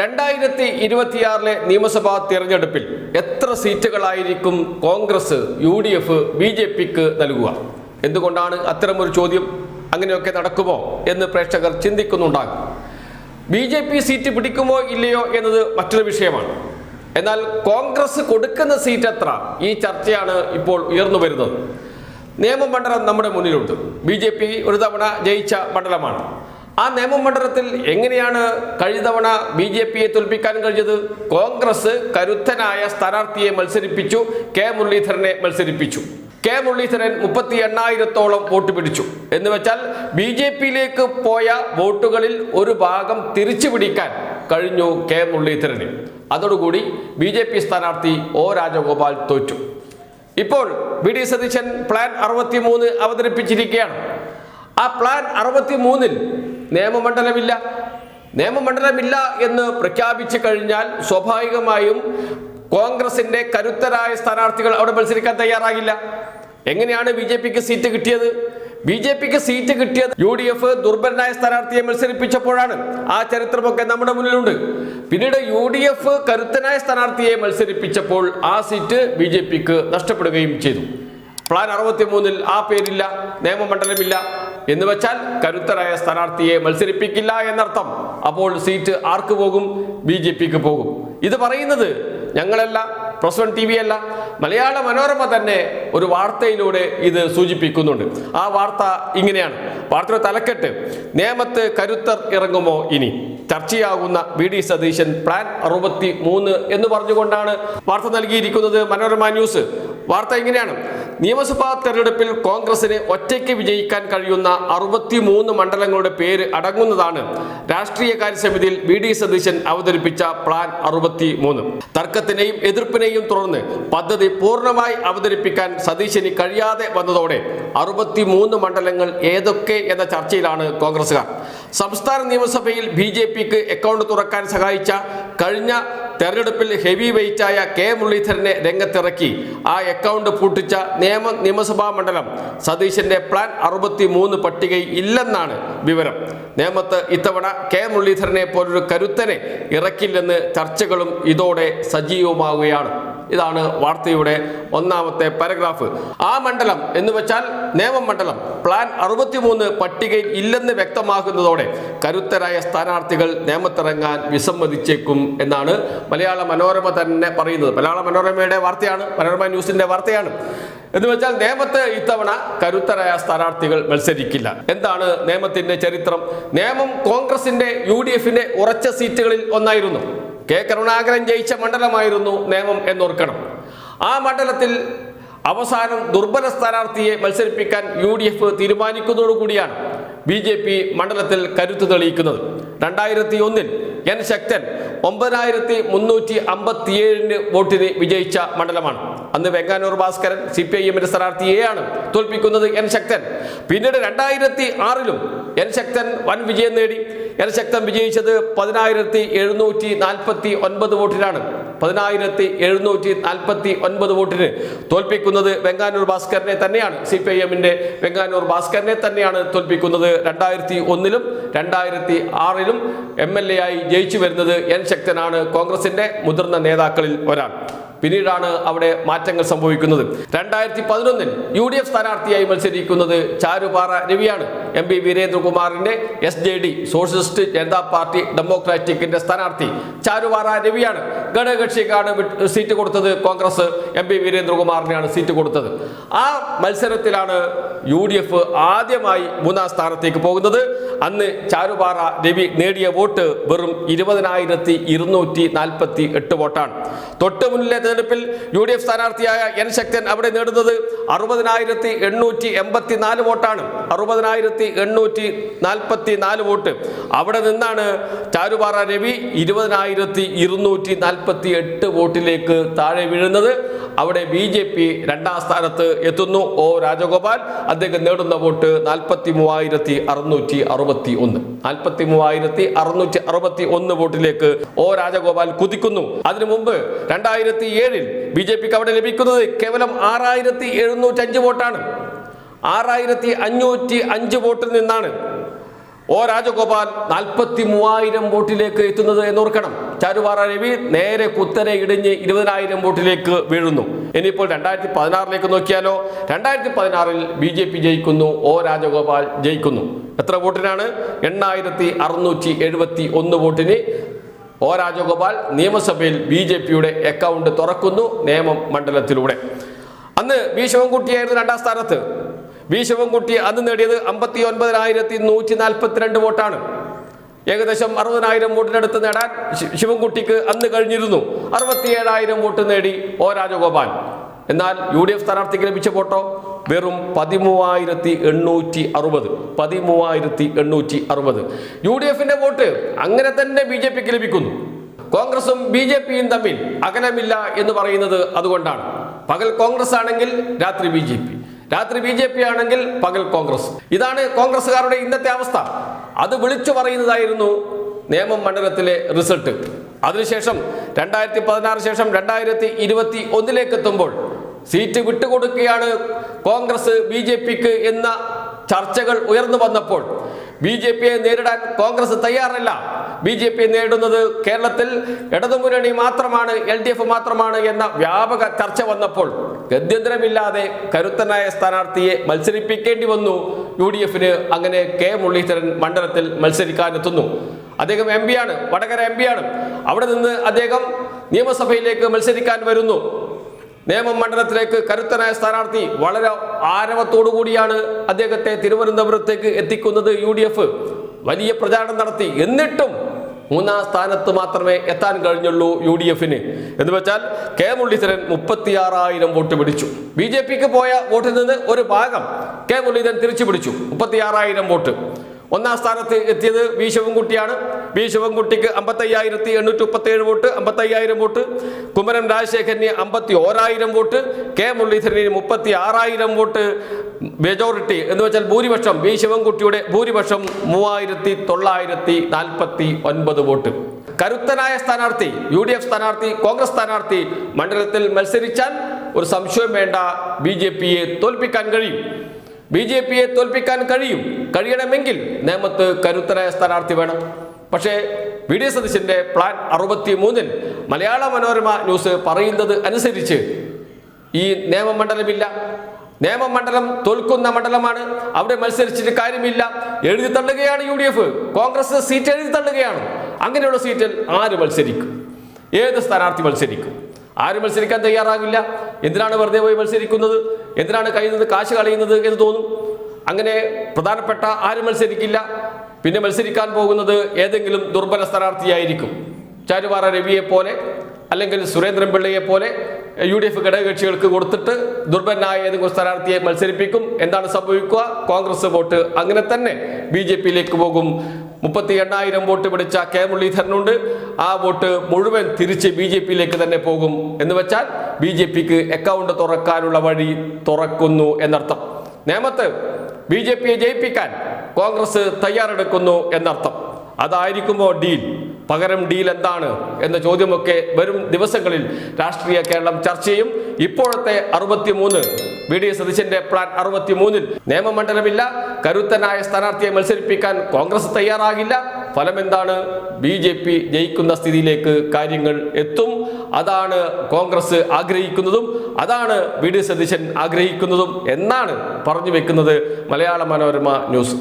രണ്ടായിരത്തി ഇരുപത്തിയാറിലെ നിയമസഭാ തിരഞ്ഞെടുപ്പിൽ എത്ര സീറ്റുകളായിരിക്കും Congress U D F B J പിക്ക് നൽകുക? എന്തുകൊണ്ടാണ് അത്തരമൊരു ചോദ്യം? അങ്ങനെയൊക്കെ നടക്കുമോ എന്ന് പ്രേക്ഷകർ ചിന്തിക്കുന്നുണ്ടാകും. ബി ജെ പി സീറ്റ് പിടിക്കുമോ ഇല്ലയോ എന്നത് മറ്റൊരു വിഷയമാണ്. എന്നാൽ കോൺഗ്രസ് കൊടുക്കുന്ന സീറ്റ് എത്ര? ഈ ചർച്ചയാണ് ഇപ്പോൾ ഉയർന്നു വരുന്നത്. നിയമമണ്ഡലം നമ്മുടെ മുന്നിലുണ്ട്. ബി ജെ പി ഒരു തവണ ജയിച്ച മണ്ഡലമാണ്. ആ നിയമമണ്ഡലത്തിൽ എങ്ങനെയാണ് കഴിഞ്ഞ തവണ ബി ജെ പിയെ തോൽപ്പിക്കാൻ കഴിഞ്ഞത്? കോൺഗ്രസ് കരുത്തനായ സ്ഥാനാർത്ഥിയെ മത്സരിപ്പിച്ചു. കെ മുരളീധരനെ മത്സരിപ്പിച്ചു. കെ മുരളീധരൻ മുപ്പത്തി എണ്ണായിരത്തോളം വോട്ട് പിടിച്ചു. എന്ന് വെച്ചാൽ ബി ജെ പിയിലേക്ക് പോയ വോട്ടുകളിൽ ഒരു ഭാഗം തിരിച്ചു പിടിക്കാൻ കഴിഞ്ഞു കെ മുരളീധരന്. അതോടുകൂടി ബി ജെ പി സ്ഥാനാർത്ഥി ഒ രാജഗോപാൽ തോറ്റു. ഇപ്പോൾ വി ഡി സതീശൻ പ്ലാൻ അറുപത്തി മൂന്ന് അവതരിപ്പിച്ചിരിക്കുകയാണ്. ആ പ്ലാൻ അറുപത്തി മൂന്നിൽ നിയമമണ്ഡലമില്ല. നിയമമണ്ഡലമില്ല എന്ന് പ്രഖ്യാപിച്ചു കഴിഞ്ഞാൽ സ്വാഭാവികമായും കോൺഗ്രസിന്റെ കരുത്തരായ സ്ഥാനാർത്ഥികൾ അവിടെ മത്സരിക്കാൻ തയ്യാറാകില്ല. എങ്ങനെയാണ് ബി ജെ പിക്ക് സീറ്റ് കിട്ടിയത്? ബി ജെ പിക്ക് സീറ്റ് കിട്ടിയത് യു ഡി എഫ് ദുർബലനായ സ്ഥാനാർത്ഥിയെ മത്സരിപ്പിച്ചപ്പോഴാണ്. ആ ചരിത്രമൊക്കെ നമ്മുടെ മുന്നിലുണ്ട്. പിന്നീട് യു ഡി എഫ് കരുത്തനായ സ്ഥാനാർത്ഥിയെ മത്സരിപ്പിച്ചപ്പോൾ ആ സീറ്റ് ബി ജെ പിക്ക് നഷ്ടപ്പെടുകയും ചെയ്തു. പ്ലാൻ അറുപത്തി മൂന്നിൽ ആ പേരില്ല നിയമമണ്ഡലമില്ല. എന്ന് വെച്ചാൽ കരുത്തരായ സ്ഥാനാർത്ഥിയെ മത്സരിപ്പിക്കില്ല എന്നർത്ഥം. അപ്പോൾ സീറ്റ് ആർക്ക് പോകും? ബി ജെ പിക്ക് പോകും. ഇത് പറയുന്നത് ഞങ്ങളല്ല പ്രസ് വൺ ടി വി അല്ല. മലയാള മനോരമ തന്നെ ഒരു വാർത്തയിലൂടെ ഇത് സൂചിപ്പിക്കുന്നുണ്ട്. ആ വാർത്ത ഇങ്ങനെയാണ്. വാർത്തയുടെ തലക്കെട്ട് നേമത്ത് കരുത്തർ ഇറങ്ങുമോ ഇനി? ചർച്ചയാകുന്ന വി ഡി സതീശൻ പ്ലാൻ അറുപത്തി മൂന്ന് എന്ന് പറഞ്ഞുകൊണ്ടാണ് വാർത്ത നൽകിയിരിക്കുന്നത് മനോരമ ന്യൂസ്. വാർത്ത ഇങ്ങനെയാണ്. നിയമസഭാ തെരഞ്ഞെടുപ്പിൽ കോൺഗ്രസിന് ഒറ്റയ്ക്ക് വിജയിക്കാൻ കഴിയുന്ന അറുപത്തി മൂന്ന് മണ്ഡലങ്ങളുടെ പേര് അടങ്ങുന്നതാണ് രാഷ്ട്രീയകാര്യ സമിതിയിൽ വി ഡി സതീശൻ അവതരിപ്പിച്ച പ്ലാൻ അറുപത്തി മൂന്ന് തർക്കത്തിനെയും എതിർപ്പിനെയും തുടർന്ന് പദ്ധതി പൂർണമായി അവതരിപ്പിക്കാൻ സതീശന് കഴിയാതെ വന്നതോടെ അറുപത്തി മൂന്ന് മണ്ഡലങ്ങൾ ഏതൊക്കെ എന്ന ചർച്ചയിലാണ് കോൺഗ്രസുകാർ സംസ്ഥാന നിയമസഭയിൽ ബി ജെ പിക്ക് അക്കൗണ്ട് തുറക്കാൻ സഹായിച്ച കഴിഞ്ഞ തെരഞ്ഞെടുപ്പിൽ ഹെവി വെയിറ്റായ കെ മുരളീധരനെ രംഗത്തിറക്കി. ആ അക്കൗണ്ട് പൂട്ടിച്ച നിയമ നിയമസഭാ മണ്ഡലം സതീശന്റെ പ്ലാൻ അറുപത്തി മൂന്ന് പട്ടികയിൽ ഇല്ലെന്നാണ് വിവരം. നേമത്ത് ഇത്തവണ കെ മുരളീധരനെ പോലൊരു കരുത്തനെ ഇറക്കില്ലെന്ന് ചർച്ചകളും ഇതോടെ സജീവമാവുകയാണ്. ഇതാണ് വാർത്തയുടെ ഒന്നാമത്തെ പാരഗ്രാഫ് ആ മണ്ഡലം എന്ന് വെച്ചാൽ നേമം മണ്ഡലം. പ്ലാൻ അറുപത്തിമൂന്ന് പട്ടികയിൽ ഇല്ലെന്ന് വ്യക്തമാകുന്നതോടെ കരുത്തരായ സ്ഥാനാർത്ഥികൾ നേമത്തിറങ്ങാൻ വിസമ്മതിച്ചേക്കും എന്നാണ് മലയാള മനോരമ തന്നെ പറയുന്നത്. മലയാള മനോരമയുടെ വാർത്തയാണ് മനോരമ ന്യൂസിന്റെ വാർത്തയാണ്. എന്ന് വെച്ചാൽ നേമത്ത് ഇത്തവണ കരുത്തരായ സ്ഥാനാർത്ഥികൾ മത്സരിക്കില്ല. എന്താണ് നേമത്തിന്റെ ചരിത്രം? നേമം കോൺഗ്രസിന്റെ യു ഡി എഫിന്റെ ഉറച്ച സീറ്റുകളിൽ ഒന്നായിരുന്നു. കെ കരുണാകരൻ ജയിച്ച മണ്ഡലമായിരുന്നു നേമം എന്നോർക്കണം. ആ മണ്ഡലത്തിൽ അവസാനം ദുർബല സ്ഥാനാർത്ഥിയെ മത്സരിപ്പിക്കാൻ യു ഡി എഫ് തീരുമാനിക്കുന്നതോടുകൂടിയാണ് ബി ജെ പി മണ്ഡലത്തിൽ കരുത്ത് തെളിയിക്കുന്നത്. രണ്ടായിരത്തി ഒന്നിൽ എൻ ശക്തൻ ഒമ്പതിനായിരത്തി മുന്നൂറ്റി അമ്പത്തിയേഴിന് വോട്ടിന് വിജയിച്ച മണ്ഡലമാണ്. അന്ന് Venganoor Bhaskaran C P I എമ്മിന്റെ സ്ഥാനാർത്ഥിയെയാണ് തോൽപ്പിക്കുന്നത് എൻ ശക്തൻ. പിന്നീട് രണ്ടായിരത്തി ആറിലും എൻ ശക്തൻ വൻ വിജയം നേടി. എൻ ശക്തൻ വിജയിച്ചത് പതിനായിരത്തി എഴുന്നൂറ്റി നാൽപ്പത്തി ഒൻപത് വോട്ടിലാണ് പതിനായിരത്തി എഴുന്നൂറ്റി നാൽപ്പത്തി ഒൻപത് വോട്ടിന് തോൽപ്പിക്കുന്നത് വെങ്ങാനൂർ ഭാസ്കരനെ തന്നെയാണ്. സി പി ഐ എമ്മിന്റെ വെങ്ങാനൂർ ഭാസ്കരനെ തന്നെയാണ് തോൽപ്പിക്കുന്നത്. രണ്ടായിരത്തി ഒന്നിലും രണ്ടായിരത്തി ആറിലും എം എൽ എ ആയി ജയിച്ചു വരുന്നത് എൻ ശക്തനാണ്. കോൺഗ്രസിന്റെ മുതിർന്ന നേതാക്കളിൽ ഒരാൾ. പിന്നീടാണ് അവിടെ മാറ്റങ്ങൾ സംഭവിക്കുന്നത്. രണ്ടായിരത്തി പതിനൊന്നിൽ യു ഡി എഫ് സ്ഥാനാർത്ഥിയായി മത്സരിക്കുന്നത് ചാരുപാറ രവിയാണ്. M P വീരേന്ദ്രകുമാറിന്റെ S J D socialist Janata party ഡെമോക്രാറ്റിക്കിന്റെ സ്ഥാനാർത്ഥി ചാരുപാറ രവിയാണ്. ഘടകകക്ഷിക്കാണ് സീറ്റ് കൊടുത്തത് കോൺഗ്രസ്. എം പി വീരേന്ദ്രകുമാറിനെയാണ് സീറ്റ് കൊടുത്തത്. ആ മത്സരത്തിലാണ് യു ഡി എഫ് ആദ്യമായി മൂന്നാം സ്ഥാനത്തേക്ക് പോകുന്നത്. അന്ന് ചാരുപാറ രവി നേടിയ വോട്ട് വെറും ഇരുപതിനായിരത്തി ഇരുന്നൂറ്റി നാൽപ്പത്തി എട്ട് വോട്ടാണ്. തൊട്ട് തെരഞ്ഞെടുപ്പിൽ യു ഡി എഫ് സ്ഥാനാർത്ഥിയായ എൻ ശക്തൻ അവിടെ നേടുന്നത് അറുപതിനായിരത്തി എണ്ണൂറ്റി എൺപത്തി നാല് വോട്ടാണ്. അറുപതിനായിരത്തി എണ്ണൂറ്റി നാൽപ്പത്തി നാല് വോട്ട്. അവിടെ നിന്നാണ് ചാരുപാറ രവി ഇരുപതിനായിരത്തി ഇരുന്നൂറ്റി നാൽപ്പത്തി എട്ട് വോട്ടിലേക്ക് താഴെ വീഴുന്നത്. അവിടെ ബി ജെ പി രണ്ടാം സ്ഥാനത്ത് എത്തുന്നു. ഒ രാജഗോപാൽ. അദ്ദേഹം നേടുന്ന വോട്ട് നാൽപ്പത്തി മൂവായിരത്തി അറുന്നൂറ്റി അറുപത്തി ഒന്ന് നാൽപ്പത്തി മൂവായിരത്തി അറുന്നൂറ്റി അറുപത്തി ഒന്ന് വോട്ടിലേക്ക് ഒ രാജഗോപാൽ കുതിക്കുന്നു. അതിനു മുമ്പ് രണ്ടായിരത്തി ഏഴിൽ ബി ജെ പിക്ക് അവിടെ ലഭിക്കുന്നത് കേവലം ആറായിരത്തി എഴുന്നൂറ്റി അഞ്ച് വോട്ടാണ്. ആറായിരത്തി അഞ്ഞൂറ്റി അഞ്ച് വോട്ടിൽ നിന്നാണ് ഒ രാജഗോപാൽ നാൽപ്പത്തി മൂവായിരം വോട്ടിലേക്ക് എത്തുന്നത് എന്നോർക്കണം. ചാരുവാറ രവി നേരെ കുത്തനെ ഇടിഞ്ഞ് ഇരുപതിനായിരം വോട്ടിലേക്ക് വീഴുന്നു. ഇനിയിപ്പോൾ രണ്ടായിരത്തി പതിനാറിലേക്ക് നോക്കിയാലോ രണ്ടായിരത്തി പതിനാറിൽ ബി ജെ പി ജയിക്കുന്നു ഒ രാജഗോപാൽ ജയിക്കുന്നു. എത്ര വോട്ടിനാണ്? എണ്ണായിരത്തി അറുന്നൂറ്റി എഴുപത്തി ഒന്ന് വോട്ടിന് ഒ രാജഗോപാൽ നിയമസഭയിൽ ബി ജെ പിയുടെ അക്കൗണ്ട് തുറക്കുന്നു നിയമം മണ്ഡലത്തിലൂടെ. അന്ന് ബി ശിവൻകുട്ടിയായിരുന്നു രണ്ടാം സ്ഥാനത്ത്. ബി ശിവൻകുട്ടി അന്ന് നേടിയത് അമ്പത്തി ഒൻപതിനായിരത്തി നൂറ്റി നാൽപ്പത്തിരണ്ട് വോട്ടാണ്. ഏകദേശം അറുപതിനായിരം വോട്ടിനടുത്ത് നേടാൻ ശിവൻകുട്ടിക്ക് അന്ന് കഴിഞ്ഞിരുന്നു. അറുപത്തിയേഴായിരം വോട്ട് നേടി ഒ രാജഗോപാൽ. എന്നാൽ യു ഡി എഫ് സ്ഥാനാർത്ഥിക്ക് ലഭിച്ച വോട്ടോ വെറും പതിമൂവായിരത്തി എണ്ണൂറ്റി അറുപത് പതിമൂവായിരത്തി എണ്ണൂറ്റി അറുപത് യു ഡി എഫിന്റെ വോട്ട് അങ്ങനെ തന്നെ ബി ജെ പിക്ക് ലഭിക്കുന്നു. കോൺഗ്രസും ബി ജെ പിയും തമ്മിൽ അകലമില്ല എന്ന് പറയുന്നത് അതുകൊണ്ടാണ്. പകൽ കോൺഗ്രസ് ആണെങ്കിൽ രാത്രി ബി ജെ പി രാത്രി ബി ജെ പി ആണെങ്കിൽ പകൽ കോൺഗ്രസ്. ഇതാണ് കോൺഗ്രസ്സുകാരുടെ ഇന്നത്തെ അവസ്ഥ. അത് വിളിച്ചു പറയുന്നതായിരുന്നു നേമം മണ്ഡലത്തിലെ റിസൾട്ട്. അതിനുശേഷം രണ്ടായിരത്തി പതിനാറ് ശേഷം രണ്ടായിരത്തി ഇരുപത്തി ഒന്നിലേക്ക് എത്തുമ്പോൾ സീറ്റ് വിട്ടുകൊടുക്കുകയാണ് കോൺഗ്രസ് ബി ജെ പിക്ക് എന്ന ചർച്ചകൾ ഉയർന്നു വന്നപ്പോൾ. ബി ജെ പിയെ നേരിടാൻ കോൺഗ്രസ് തയ്യാറല്ല. ബി ജെ പി നേരിടുന്നത് കേരളത്തിൽ ഇടതുമുന്നണി മാത്രമാണ് എൽ ഡി എഫ് മാത്രമാണ് എന്ന വ്യാപക ചർച്ച വന്നപ്പോൾ ഗത്യന്തരമില്ലാതെ കരുത്തനായ സ്ഥാനാർത്ഥിയെ മത്സരിപ്പിക്കേണ്ടി വന്നു. യു ഡി എഫിന് അങ്ങനെ കെ മുരളീധരൻ മണ്ഡലത്തിൽ മത്സരിക്കാനെത്തുന്നു. അദ്ദേഹം എം ആണ് വടകര എം ആണ്. അവിടെ നിന്ന് അദ്ദേഹം നിയമസഭയിലേക്ക് മത്സരിക്കാൻ വരുന്നു. നേമം മണ്ഡലത്തിലേക്ക് കരുത്തനായ സ്ഥാനാർത്ഥി വളരെ ആരവത്തോടു കൂടിയാണ് അദ്ദേഹത്തെ തിരുവനന്തപുരത്തേക്ക് എത്തിക്കുന്നത് യു ഡി എഫ് വലിയ പ്രചാരണം നടത്തി. എന്നിട്ടും മൂന്നാം സ്ഥാനത്ത് മാത്രമേ എത്താൻ കഴിഞ്ഞുള്ളൂ യു ഡി എഫിന് എന്ന് വെച്ചാൽ കെ മുരളീധരൻ മുപ്പത്തിയാറായിരം വോട്ട് പിടിച്ചു. ബി ജെ പിക്ക് പോയ വോട്ടിൽ നിന്ന് ഒരു ഭാഗം കെ മുരളീധരൻ തിരിച്ചു പിടിച്ചു. മുപ്പത്തിയാറായിരം വോട്ട്. ഒന്നാം സ്ഥാനത്ത് എത്തിയത് വി ശിവൻകുട്ടിയാണ് വി ശിവൻകുട്ടിക്ക് അമ്പത്തയ്യായിരത്തി എണ്ണൂറ്റി മുപ്പത്തേഴ് വോട്ട് അമ്പത്തയ്യായിരം വോട്ട്. കുമരൻ രാജശേഖരന് അമ്പത്തി ഓരായിരം വോട്ട്. കെ മുരളീധരന് മുപ്പത്തി ആറായിരം വോട്ട്. മെജോറിറ്റി എന്ന് വെച്ചാൽ ഭൂരിപക്ഷം വി ശിവൻകുട്ടിയുടെ ഭൂരിപക്ഷം മൂവായിരത്തി തൊള്ളായിരത്തി നാൽപ്പത്തി ഒൻപത് വോട്ട്. കരുത്തനായ സ്ഥാനാർത്ഥി യു ഡി എഫ് സ്ഥാനാർത്ഥി കോൺഗ്രസ് സ്ഥാനാർത്ഥി മണ്ഡലത്തിൽ മത്സരിച്ചാൽ ഒരു സംശയം വേണ്ട ബി ജെ പിയെ തോൽപ്പിക്കാൻ കഴിയും. ബി ജെ പിയെ തോൽപ്പിക്കാൻ കഴിയും കഴിയണമെങ്കിൽ നേമത്ത് കരുത്തരായ സ്ഥാനാർത്ഥി വേണം. പക്ഷേ വി ഡി സതീശന്റെ പ്ലാൻ അറുപത്തി മൂന്നിൽ മലയാള മനോരമ ന്യൂസ് പറയുന്നത് അനുസരിച്ച് ഈ നിയമമണ്ഡലമില്ല നിയമമണ്ഡലം തോൽക്കുന്ന മണ്ഡലമാണ് അവിടെ മത്സരിച്ചിട്ട് കാര്യമില്ല. എഴുതി തള്ളുകയാണ് U D F Congress seat എഴുതി തള്ളുകയാണ്. അങ്ങനെയുള്ള സീറ്റിൽ ആര് മത്സരിക്കും? ഏത് സ്ഥാനാർത്ഥി മത്സരിക്കും? ആര് മത്സരിക്കാൻ തയ്യാറാകില്ല? എന്തിനാണ് വെറുതെ പോയി മത്സരിക്കുന്നത്? എന്തിനാണ് കയ്യിൽ നിന്ന് കാശ് കളയുന്നത് എന്ന് തോന്നും? അങ്ങനെ പ്രധാനപ്പെട്ട ആരും മത്സരിക്കില്ല. പിന്നെ മത്സരിക്കാൻ പോകുന്നത് ഏതെങ്കിലും ദുർബല സ്ഥാനാർത്ഥിയായിരിക്കും. ചാരുവാറ രവിയെ പോലെ അല്ലെങ്കിൽ സുരേന്ദ്രൻ പിള്ളയെ പോലെ യു ഡി എഫ് ഘടകകക്ഷികൾക്ക് കൊടുത്തിട്ട് ദുർബലനായ ഏതെങ്കിലും സ്ഥാനാർത്ഥിയെ മത്സരിപ്പിക്കും. എന്താണ് സംഭവിക്കുക? കോൺഗ്രസ് വോട്ട് അങ്ങനെ തന്നെ ബി ജെ പിയിലേക്ക് പോകും. മുപ്പത്തി എണ്ണായിരം വോട്ട് പിടിച്ച കെ മുരളീധരനുണ്ട്. ആ വോട്ട് മുഴുവൻ തിരിച്ച് ബി ജെ പിയിലേക്ക് തന്നെ പോകും എന്ന് വെച്ചാൽ ബി ജെ പിക്ക് അക്കൗണ്ട് തുറക്കാനുള്ള വഴി തുറക്കുന്നു എന്നർത്ഥം. നേമത്ത് ബി ജെ പിയെ ജയിപ്പിക്കാൻ കോൺഗ്രസ് തയ്യാറെടുക്കുന്നു എന്നർത്ഥം. അതായിരിക്കുമോ ഡീൽ? പകരം ഡീൽ എന്താണ് എന്ന ചോദ്യമൊക്കെ വരും ദിവസങ്ങളിൽ രാഷ്ട്രീയ കേരളം ചർച്ച ചെയ്യും. ഇപ്പോഴത്തെ അറുപത്തിമൂന്ന് ബി ഡി സതീശന്റെ പ്ലാൻ അറുപത്തിമൂന്നിൽ നിയമമണ്ഡലമില്ല. കരുത്തനായ സ്ഥാനാർത്ഥിയെ മത്സരിപ്പിക്കാൻ കോൺഗ്രസ് തയ്യാറാകില്ല. ഫലമെന്താണ്? ബി ജെ പി ജയിക്കുന്ന സ്ഥിതിയിലേക്ക് കാര്യങ്ങൾ എത്തും. അതാണ് കോൺഗ്രസ് ആഗ്രഹിക്കുന്നതും അതാണ് വി ഡി സതീശൻ ആഗ്രഹിക്കുന്നതും എന്നാണ് പറഞ്ഞു വെക്കുന്നത് മലയാള മനോരമ ന്യൂസ്.